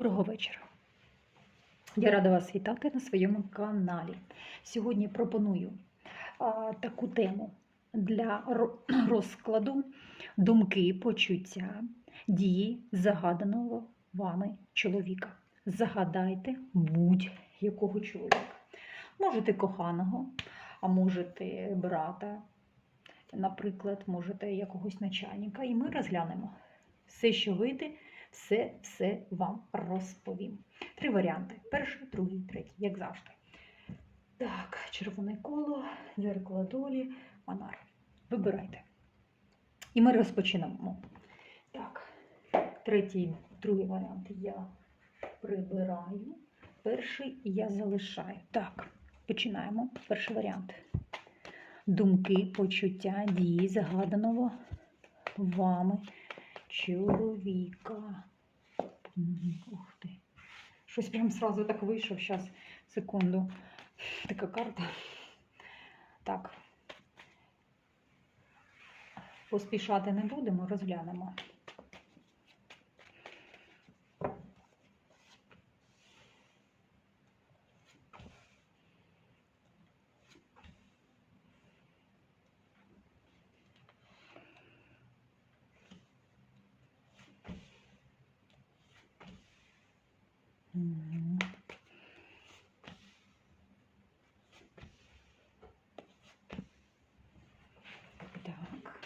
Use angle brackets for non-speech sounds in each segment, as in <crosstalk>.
Доброго вечора. Я рада вас вітати на своєму каналі. Сьогодні пропоную а, таку тему для <clears throat> розкладу думки, почуття, дії загаданого вами чоловіка. Загадайте будь-якого чоловіка. Можете коханого, а можете брата, наприклад, можете якогось начальника, і ми розглянемо все, що вийде все, все вам розповім. Три варіанти: перший, другий, третій, як завжди. Так, червоне коло, дзеркало долі, монар. Вибирайте. І ми розпочинаємо. Так, третій, другий варіант я прибираю. Перший я залишаю. Так, починаємо. Перший варіант. Думки, почуття, дії загаданого вами чоловіка. Ух ти. Щось прям сразу так вийшов. Зараз, секунду. Така карта. Так. Поспішати не будемо, розглянемо. Мгм. Так.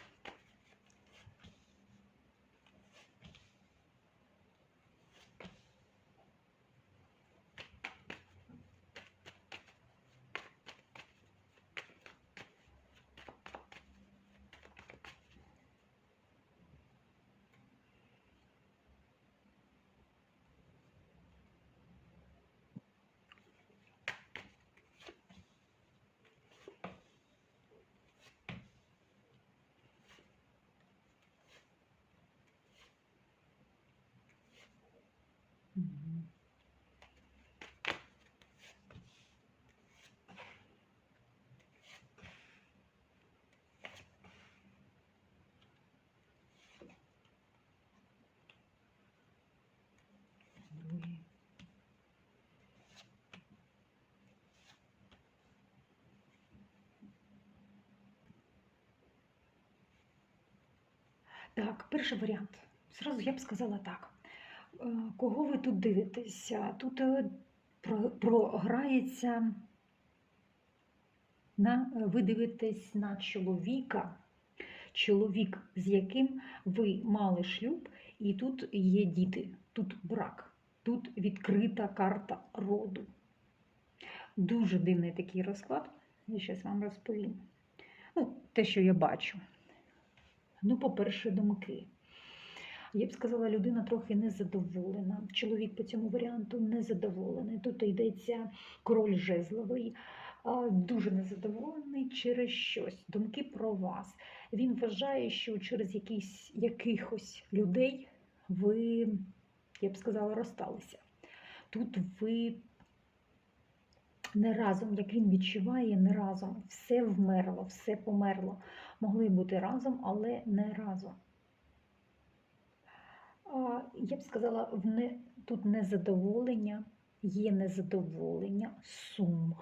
Мгм. Другий. Так, перший варіант. Зразу я б сказала так. Е, Кого ви тут дивитеся? Тут е, програється на ви дивитесь на чоловіка, чоловік, з яким ви мали шлюб, і тут є діти, тут брак, тут відкрита карта роду. Дуже дивний такий розклад. Я зараз вам розповім. Ну, те, що я бачу. Ну, по-перше, думки. Я б сказала, людина трохи незадоволена. Чоловік по цьому варіанту незадоволений. Тут йдеться король жезловий, дуже незадоволений через щось. Думки про вас. Він вважає, що через якісь, якихось людей ви, я б сказала, розсталися. Тут ви не разом, як він відчуває, не разом. Все вмерло, все померло. Могли бути разом, але не разом. Я б сказала, тут незадоволення, є незадоволення, сум.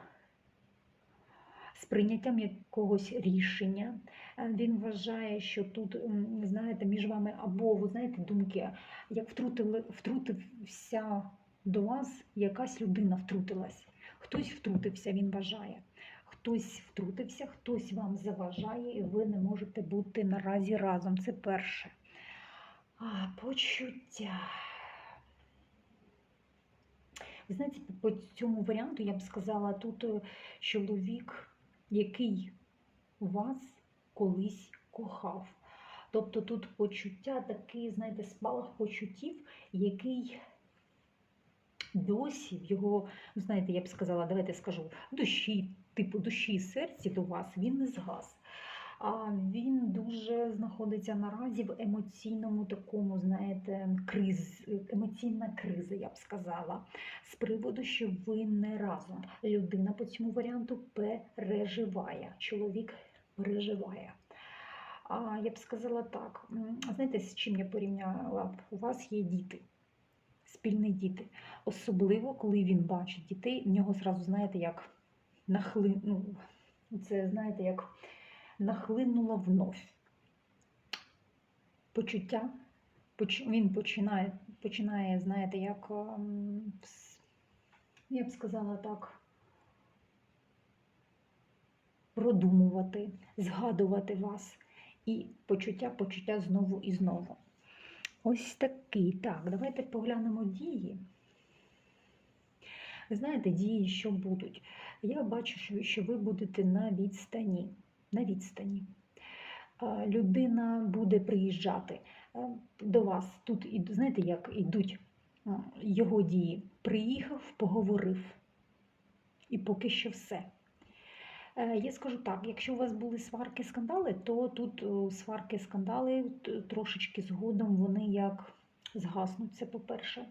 З прийняттям якогось рішення. Е, Він вважає, що тут, знаєте, між вами або, ви знаєте, думки, як втрутили, втрутився до вас, якась людина втрутилась. Хтось втрутився, він вважає. Хтось втрутився, хтось вам заважає, і ви не можете бути наразі разом. Це перше. А, почуття. Ви знаєте, по цьому варіанту я б сказала, тут е, чоловік, який вас колись кохав. Тобто тут почуття, такий, знаєте, спалах почуттів, який досі в його, ну, знаєте, я б сказала, давайте скажу, душі, типу душі і серці до вас, він не згас. А він дуже знаходиться наразі в емоційному такому, знаєте, криз, емоційна криза, я б сказала, з приводу, що ви не разом. Людина по цьому варіанту переживає. Чоловік переживає. А я б сказала так: знаєте, з чим я порівняла? б? У вас є діти. спільні діти. Особливо, коли він бачить дітей, в нього зразу, знаєте, як нахли... ну, це, знаєте, як нахлинуло вновь. Почуття, поч- він починає, починає, знаєте, як, ем, я б сказала так, продумувати, згадувати вас. І почуття, почуття знову і знову. Ось такий. Так, давайте поглянемо дії. Ви знаєте, дії, що будуть. Я бачу, що, ви будете на відстані. На відстані. Людина буде приїжджати до вас. Тут, знаєте, як йдуть його дії. Приїхав, поговорив. І поки що все. Е, Я скажу так, якщо у вас були сварки, скандали, то тут сварки, скандали трошечки згодом вони як згаснуться, по-перше.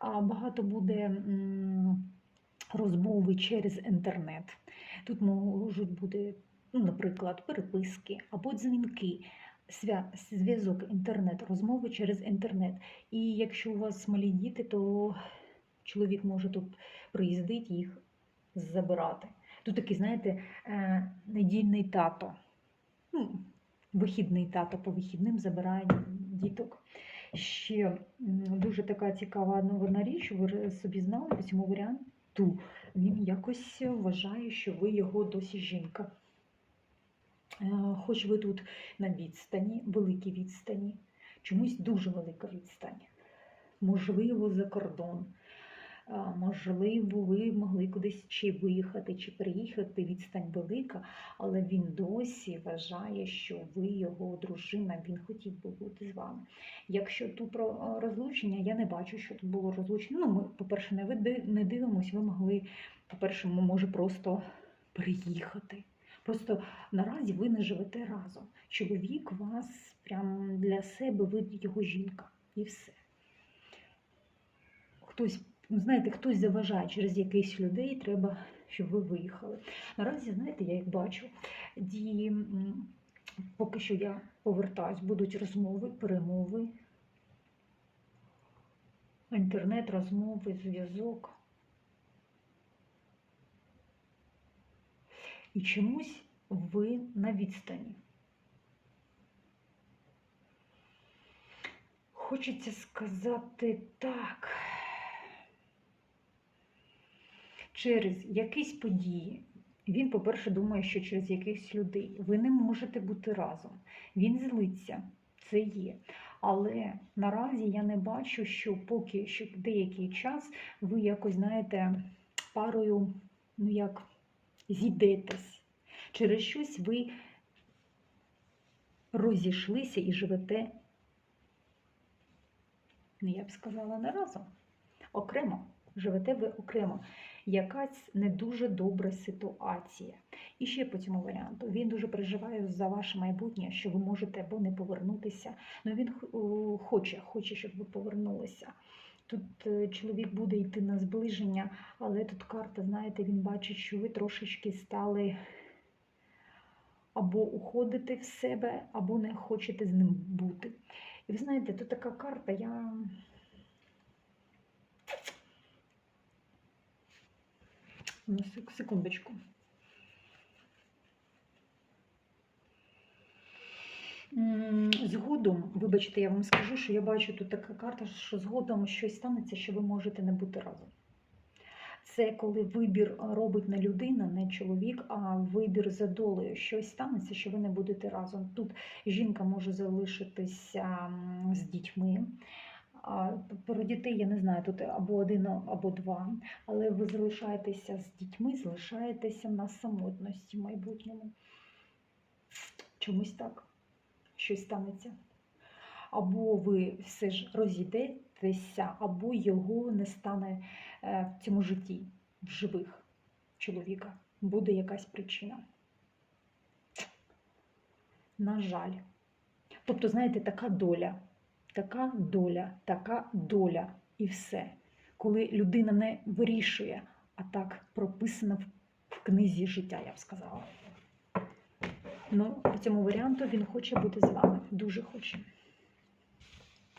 Багато буде розмови через інтернет. Тут можуть бути, ну, наприклад, переписки або дзвінки, зв'язок інтернет, розмови через інтернет. І якщо у вас малі діти, то чоловік може тут приїздити їх забирати. Тут такий, знаєте, е, недільний тато. Ну, вихідний тато по вихідним забирає діток. Ще дуже така цікава новина річ, ви собі знали по цьому варіанту. Він якось вважає, що ви його досі жінка. Е, Хоч ви тут на відстані, великій відстані, чомусь дуже велика відстань. Можливо, за кордон. Можливо, ви могли кудись чи виїхати, чи приїхати, відстань велика, але він досі вважає, що ви його дружина, він хотів би бути з вами. Якщо тут про розлучення, я не бачу, що тут було розлучення. Ну, ми, по-перше, не, дивимося, ви могли, по-перше, може просто приїхати. Просто наразі ви не живете разом. Чоловік вас прям для себе, ви його жінка. І все. Хтось знаєте, хтось заважає через якихось людей, треба, щоб ви виїхали. Наразі, знаєте, я як бачу, дії, поки що я повертаюсь, будуть розмови, перемови, інтернет, розмови, зв'язок. І чомусь ви на відстані. Хочеться сказати так. Через якісь події. Він, по-перше, думає, що через якихось людей ви не можете бути разом. Він злиться, це є. Але наразі я не бачу, що поки що деякий час ви якось, знаєте, парою, ну як, зійдетесь. Через щось ви розійшлися і живете, ну я б сказала, не разом. Окремо. Живете ви окремо якась не дуже добра ситуація. І ще по цьому варіанту. Він дуже переживає за ваше майбутнє, що ви можете або не повернутися. Ну він хоче, хоче, щоб ви повернулися. Тут е, чоловік буде йти на зближення, але тут карта, знаєте, він бачить, що ви трошечки стали або уходите в себе, або не хочете з ним бути. І ви знаєте, тут така карта, я. Сек- секундочку. Згодом, вибачте, я вам скажу, що я бачу тут така карта, що згодом щось станеться, що ви можете не бути разом. Це коли вибір робить не людина, не чоловік, а вибір за долею. Щось станеться, що ви не будете разом. Тут жінка може залишитися з дітьми. Про дітей я не знаю, тут або один, або два. Але ви залишаєтеся з дітьми, залишаєтеся на самотності в майбутньому. Чомусь так щось станеться. Або ви все ж розійдетеся, або його не стане е, в цьому житті, в живих чоловіка. Буде якась причина. На жаль. Тобто, знаєте, така доля, така доля, така доля і все. Коли людина не вирішує, а так прописано в- книзі життя, я б сказала. Ну, по цьому варіанту він хоче бути з вами. Дуже хоче.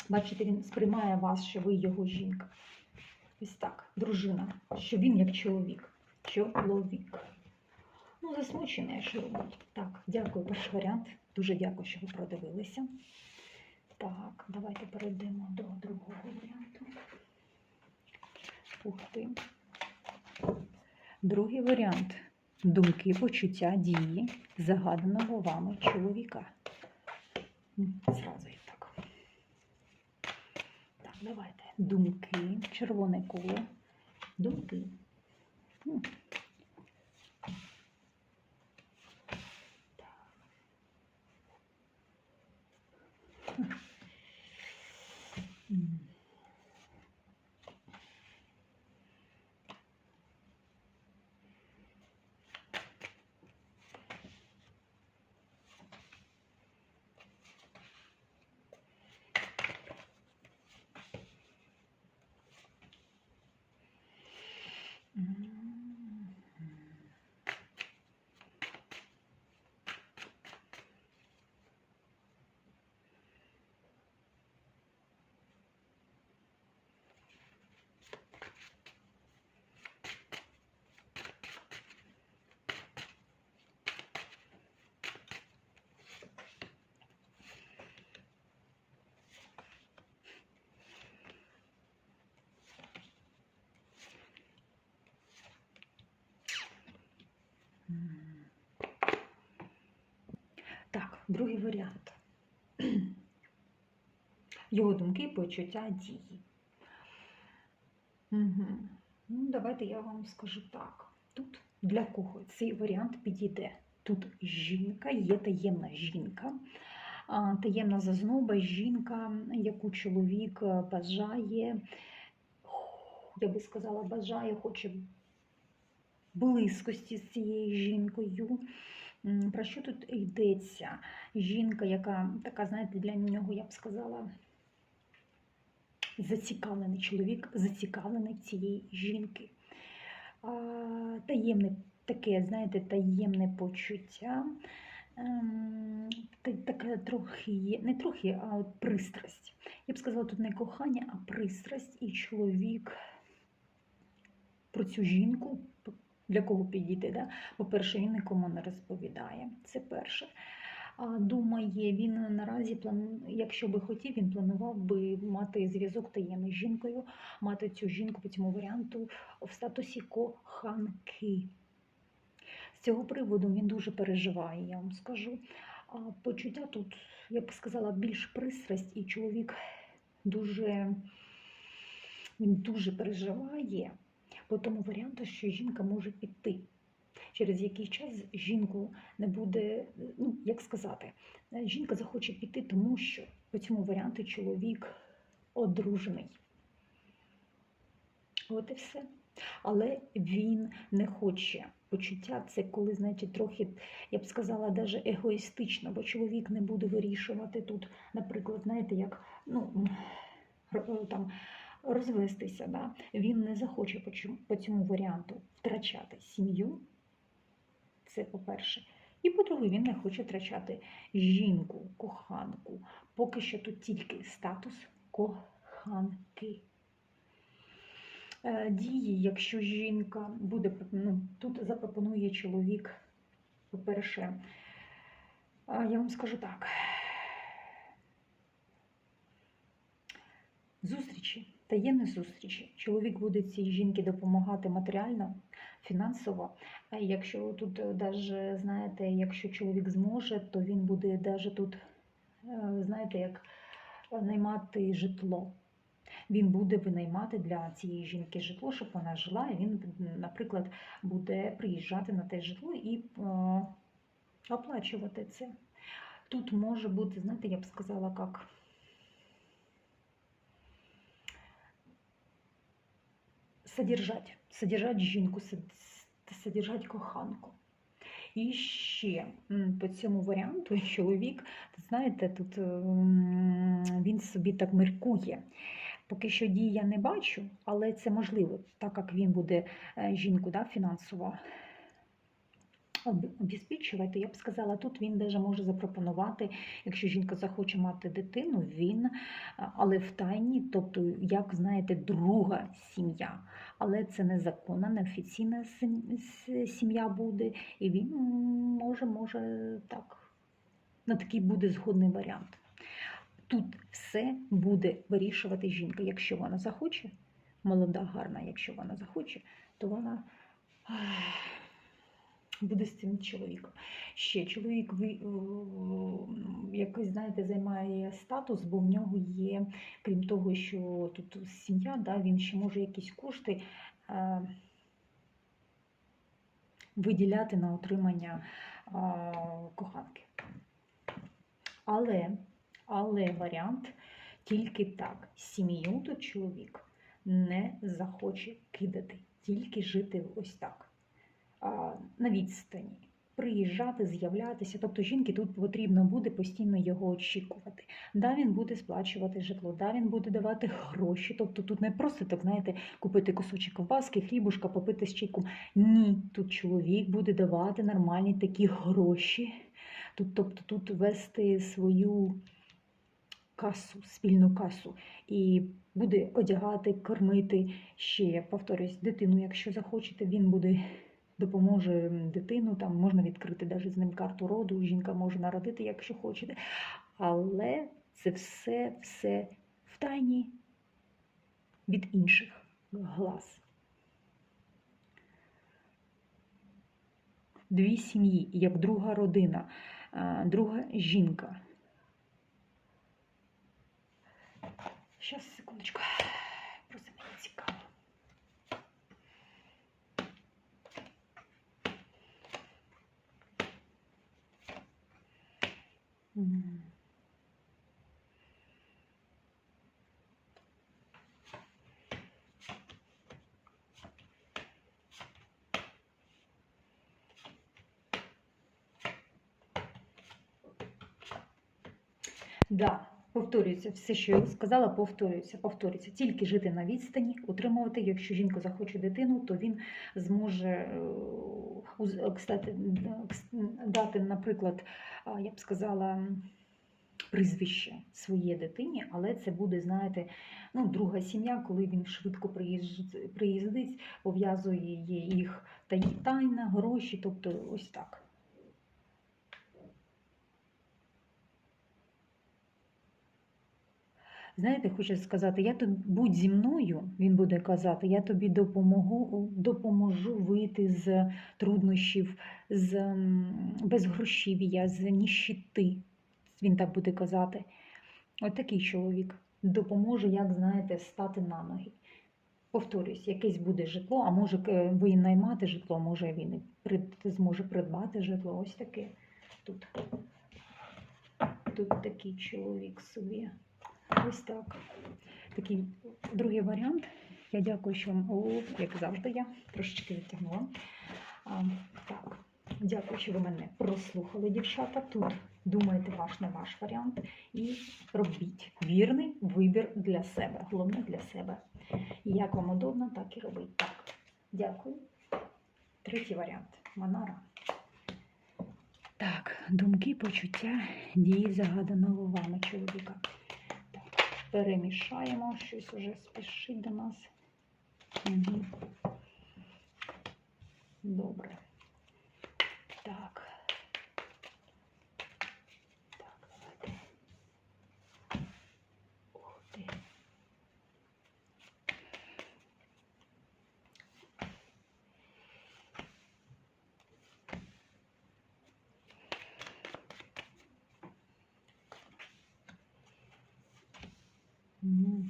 Бачите, він сприймає вас, що ви його жінка. Ось так, дружина, що він як чоловік. Чоловік. Ну, засмучений, що робить. Так, дякую, перший варіант. Дуже дякую, що ви продивилися. Так, давайте перейдемо до другого варіанту. Ух ти. Другий варіант. Думки, почуття, дії загаданого вами чоловіка. Зразу і так. Так, давайте. Думки, червоне коло. Думки. Другий варіант. Його думки, почуття, дії. Угу. Ну, давайте я вам скажу так. Тут для кого цей варіант підійде? Тут жінка, є таємна жінка, таємна зазноба, жінка, яку чоловік е, бажає, я би сказала, бажає, хоче близькості з цією жінкою. Про що тут йдеться? Жінка, яка така, знаєте, для нього, я б сказала, зацікавлений чоловік, зацікавлений цієї жінки. Таємне таке, знаєте, таємне почуття. Ем, Таке трохи не трохи, а от пристрасть. Я б сказала, тут не кохання, а пристрасть, і чоловік про цю жінку, для кого підійти. Да? По-перше, він нікому не розповідає. Це перше. Думає, він наразі плану, якщо би хотів, він планував би мати зв'язок таємний з жінкою, мати цю жінку по цьому варіанту в статусі коханки. З цього приводу він дуже переживає, я вам скажу. Почуття тут, я б сказала, більш пристрасть, і чоловік дуже, він дуже переживає по тому варіанту, що жінка може піти. Через який час жінку не буде, ну як сказати, жінка захоче піти, тому що по цьому варіанту чоловік одружений. От і все. Але він не хоче. Почуття це коли, знаєте, трохи, я б сказала, навіть егоїстично, бо чоловік не буде вирішувати тут, наприклад, знаєте, як ну, там, розвестися. Да? Він не захоче по цьому варіанту втрачати сім'ю. Це по-перше. І по-друге, він не хоче втрачати жінку, коханку. Поки що тут тільки статус коханки. Е, Дії, якщо жінка буде, ну, тут запропонує чоловік, по-перше, я вам скажу так. Зустрічі, таємні зустрічі. Чоловік буде цій жінці допомагати матеріально, фінансово. Якщо тут навіть, знаєте, якщо чоловік зможе, то він буде навіть тут, е, знаєте, як наймати житло. Він буде винаймати для цієї жінки житло, щоб вона жила, і він, наприклад, буде приїжджати на те житло і е, оплачувати це. Тут може бути, знаєте, я б сказала, як содержать, содержать жінку, содержать коханку. І ще по цьому варіанту <laughs> чоловік, знаєте, тут він собі так міркує. Поки що дій я не бачу, але це можливо, так як він буде е, жінку да, фінансово обезпечувати, я б сказала, тут він даже може запропонувати, якщо жінка захоче мати дитину, він, але в тайні, тобто, як знаєте, друга сім'я. Але це не законна, не офіційна сім'я буде, і він може, може так, на такий буде згодний варіант. Тут все буде вирішувати жінка, якщо вона захоче, молода, гарна, якщо вона захоче, то вона буде з цим чоловіком. Ще чоловік о, якось, знаєте, займає статус, бо в нього є, крім того, що тут сім'я, да, він ще може якісь кошти е, виділяти на отримання е, коханки. Але, але варіант тільки так. Сім'ю тут чоловік не захоче кидати, тільки жити ось так, на відстані. Приїжджати, з'являтися, тобто жінки тут потрібно буде постійно його очікувати. Да, він буде сплачувати житло, да, він буде давати гроші. Тобто тут не просто так, знаєте, купити кусочок ковбаски, хлібушка, попити з чайком. Ні, тут чоловік буде давати нормальні такі гроші. Тут, тобто тут вести свою касу, спільну касу, і буде одягати, кормити ще, повторюсь, дитину, якщо захочете, він буде допоможе дитину, там можна відкрити навіть з ним карту роду, жінка може народити, якщо хочете. Але це все, все в тайні від інших глаз. Дві сім'ї, як друга родина, друга жінка. Щас, секундочку. Просто мені цікаво. М. Да, повторюється, все, що я сказала, повторюється, повторюється. Тільки жити на відстані, утримувати. Якщо жінка захоче дитину, то він зможе е, кстати, д- дати, наприклад, я б сказала, прізвище своєї дитині, але це буде, знаєте, ну, друга сім'я, коли він швидко приїздить, пов'язує їх тайна, гроші, тобто ось так. Знаєте, хочу сказати, я тобі будь зі мною, він буде казати, я тобі допомогу, допоможу вийти з труднощів, з безгрошів'я, з ніщити. Він так буде казати. От такий чоловік допоможе, як знаєте, стати на ноги. Повторюсь, якесь буде житло, а може ви наймати житло, може він і зможе придбати житло. Ось таке тут. Тут такий чоловік собі. Ось так. Такий другий варіант. Я дякую, що вам, о, як завжди, я трошечки відтягнула. А, так, дякую, що ви мене прослухали, дівчата. Тут думайте ваш не ваш варіант і робіть вірний вибір для себе. Головне для себе. Як вам удобно, так і робіть. Так, дякую. Третій варіант. Манара. Так, думки, почуття, дії загаданого вами чоловіка. Перемішаємо, щось уже спішить до нас. Угу. Добре. Так. Так, давайте. Ух ти. Мгм. Мгм.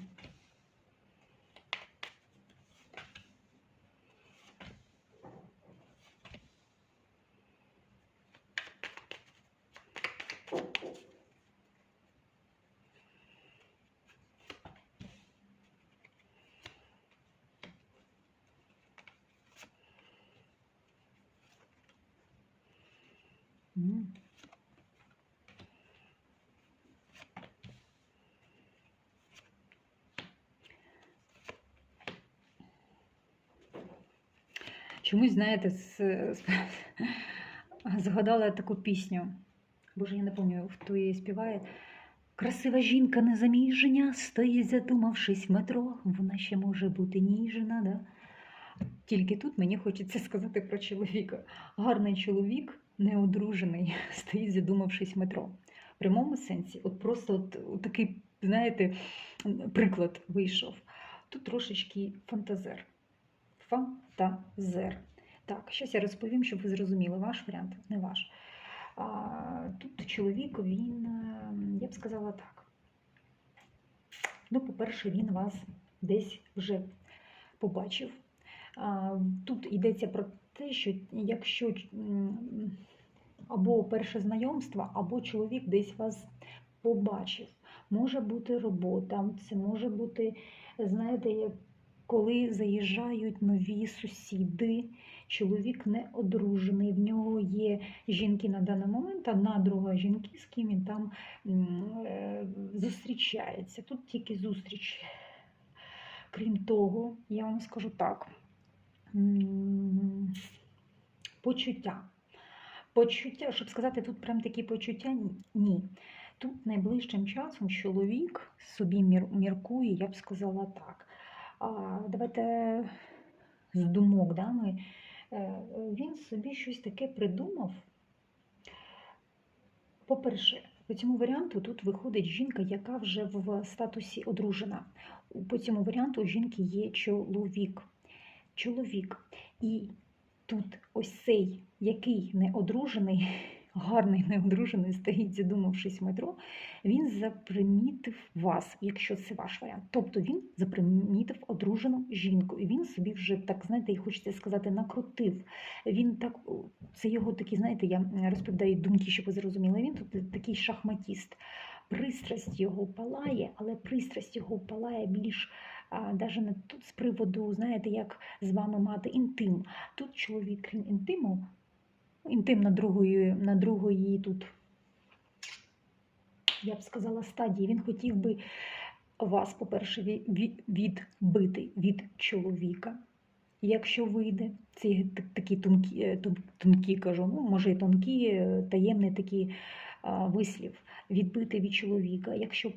Чомусь, знаєте, <laughs> згадала таку пісню. Боже, я не пам'ятаю, хто її співає. Красива жінка незаміжня, стоїть, задумавшись в метро. Вона ще може бути ніжна, да? Тільки тут мені хочеться <laughs> сказати про чоловіка. Гарний чоловік, неодружений, <laughs> стоїть, задумавшись метро. В прямому сенсі, от просто от, от такий, знаєте, приклад вийшов. Тут трошечки фантазер. Фантазер. Так, щось я розповім, щоб ви зрозуміли. Ваш варіант, не ваш. А, тут чоловік, він, е, я б сказала так. Ну, по-перше, він вас десь вже побачив. А, Тут йдеться про те, що якщо або перше знайомство, або чоловік десь вас побачив. Може бути робота, це може бути, знаєте, коли заїжджають нові сусіди, чоловік не одружений, в нього є жінки на даний момент, одна друга жінки, з ким він там е, зустрічається. Тут тільки зустріч. Крім того, я вам скажу так. Почуття. Почуття, щоб сказати, тут прям такі почуття ні. Тут найближчим часом чоловік собі міркує, я б сказала так. А, давайте з думок, да, ми, е, він собі щось таке придумав. По-перше, по цьому варіанту тут виходить жінка, яка вже в статусі одружена. По цьому варіанту у жінки є чоловік. Чоловік. І тут ось цей, який не одружений, <laughs> гарний неодружений, стоїть, задумавшись в метро, він запримітив вас, якщо це ваш варіант. Тобто він запримітив одружену жінку. І він собі вже так, знаєте, і хочеться сказати, накрутив. Він так, це його такі, знаєте, я розповідаю думки, щоб ви зрозуміли. Він тут такий шахматіст. Пристрасть його палає, але пристрасть його палає більш даже не тут з приводу, знаєте, як з вами мати інтим. Тут чоловік, крім інтиму, інтим на другої, на другої тут, я б сказала, стадії. Він хотів би вас, по-перше, ві- ві- відбити від чоловіка. Якщо вийде, ці такі тонкі, е, тонкі кажу, ну, може тонкі, е, таємний такий вислів, відбити від чоловіка. Якщо б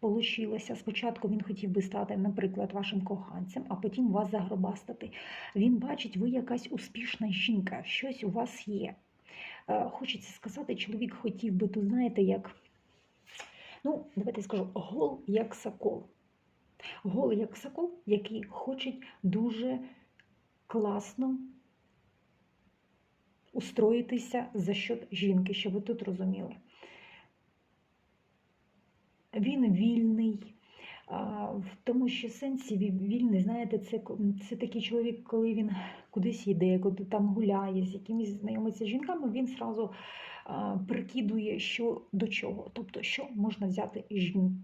получилося, спочатку він хотів би стати, наприклад, вашим коханцем, а потім вас загробастати. Він бачить, ви якась успішна жінка, щось у вас є. Е, Хочеться сказати, чоловік хотів би, тут, знаєте, як, ну, давайте скажу, гол як сокол. Гол як сокол, який хоче дуже класно устроїтися за счет жінки, щоб ви тут розуміли. Він вільний, в тому що сенсі вільний, знаєте, це, це такий чоловік, коли він кудись йде, коли там гуляє, з якимись знайомиться з жінками, він зразу а, прикидує, що до чого. Тобто, що можна взяти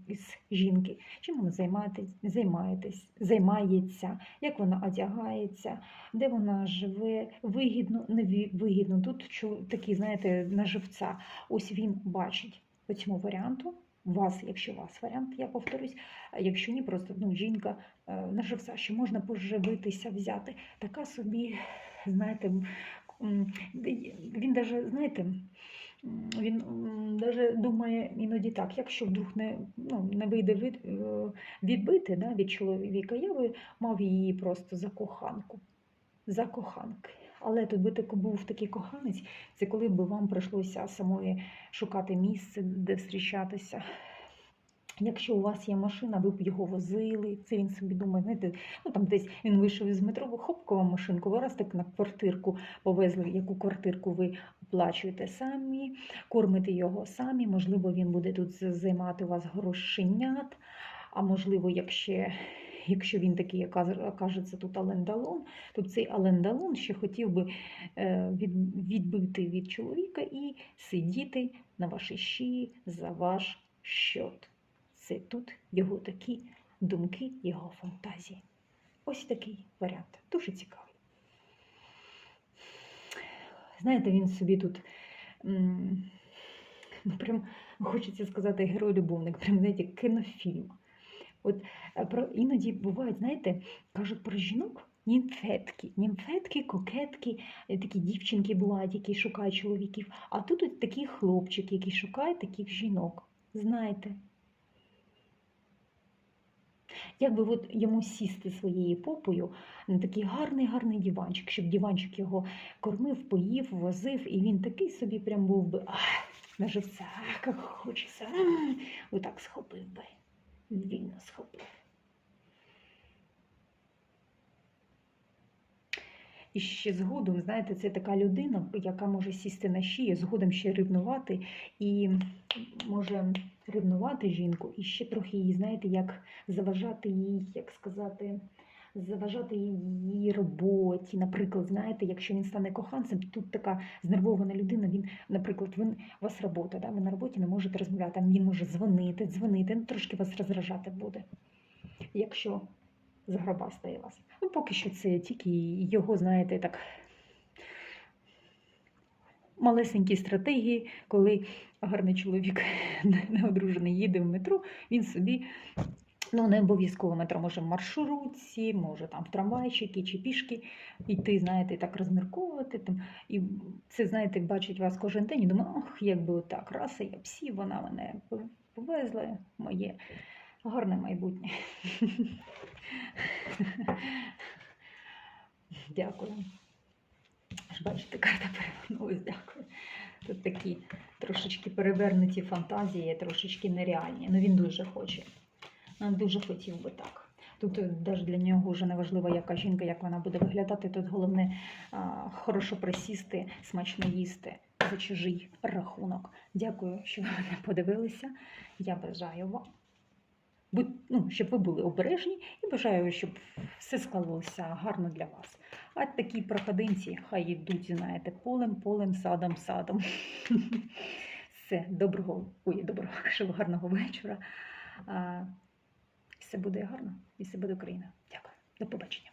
з жінки, чим вона займаєтесь, займається, як вона одягається, де вона живе, вигідно, не вигідно. Тут такий, знаєте, на живця. Ось він бачить по цьому варіанту. Вас, якщо вас варіант, я повторюсь, якщо ні, просто ну, жінка е, на живця, що можна поживитися, взяти. Така собі, знаєте, він даже, знаєте, він даже думає іноді так, якщо вдруг не, ну, не вийде від, е, відбити да, від чоловіка, я би мав її просто за коханку. За коханки. Але тут би так був такий коханець, це коли б вам прийшлося самої шукати місце, де зустрічатися. Якщо у вас є машина, ви б його возили, це він собі думає, знаєте, ну там десь він вийшов із метро, хопкова машинку, ви раз так на квартирку повезли, яку квартирку ви оплачуєте самі, кормите його самі, можливо, він буде тут займати у вас грошенят, а можливо, якщо, якщо він такий, як кажеться, тут алендалон, то цей алендалон ще хотів би е, від, відбити від чоловіка і сидіти на вашій шиї за ваш счет. Це тут його такі думки, його фантазії. Ось такий варіант. Дуже цікавий. Знаєте, він собі тут ну, прям хочеться сказати герой-любовник, прям знаєте, кінофільм. От е, про іноді бувають, знаєте, кажуть про жінок, Німфетки, німфетки, кокетки, е, такі дівчинки бувають, які шукають чоловіків. А тут от такий хлопчик, який шукає таких жінок. Знаєте. Як би от йому сісти своєю попою на такий гарний гарний диванчик, щоб диванчик його кормив, поїв, возив, і він такий собі прям був би ах, на живця, ах, як хочеться. м, Отак схопив би. Вільно схопив. І ще згодом, знаєте, це така людина, яка може сісти на шию, згодом ще ревнувати і може ревнувати жінку, і ще трохи її, знаєте, як заважати їй, як сказати, заважати її роботі. Наприклад, знаєте, якщо він стане коханцем, тут така знервована людина, він, наприклад, він, у вас робота, да? ви на роботі не можете розмовляти, він може дзвонити, дзвонити, ну, трошки вас роздражати буде. Якщо зграбастає вас. Ну, поки що це тільки його, знаєте, так малесенькі стратегії, коли гарний чоловік <laughs> неодружений їде в метро, він собі. Ну, не обов'язково метро може в маршрутці, може там в трамвайчики чи пішки йти, знаєте, так розмірковувати. Там. І це, знаєте, бачить вас кожен день і думає, ох, якби отак, раса, я псі, вона мене повезла, моє гарне майбутнє. <laughs> Дякую. Бачите, карта перевернулась, дякую. Тут такі трошечки перевернуті фантазії, трошечки нереальні. Ну він дуже хоче. Дуже хотів би так. Тут навіть для нього вже не важливо, яка жінка, як вона буде виглядати. Тут головне хорошо присісти, смачно їсти за чужий рахунок. Дякую, що ви мене подивилися. Я бажаю вам будь, ну, щоб ви були обережні і бажаю, щоб все склалося гарно для вас. А такі проходинці хай йдуть, знаєте, полем, полем, садом, садом. <laughs> Все, доброго, ой, доброго, гарного вечора. Все буде гарно і все буде Україна. Дякую. До побачення.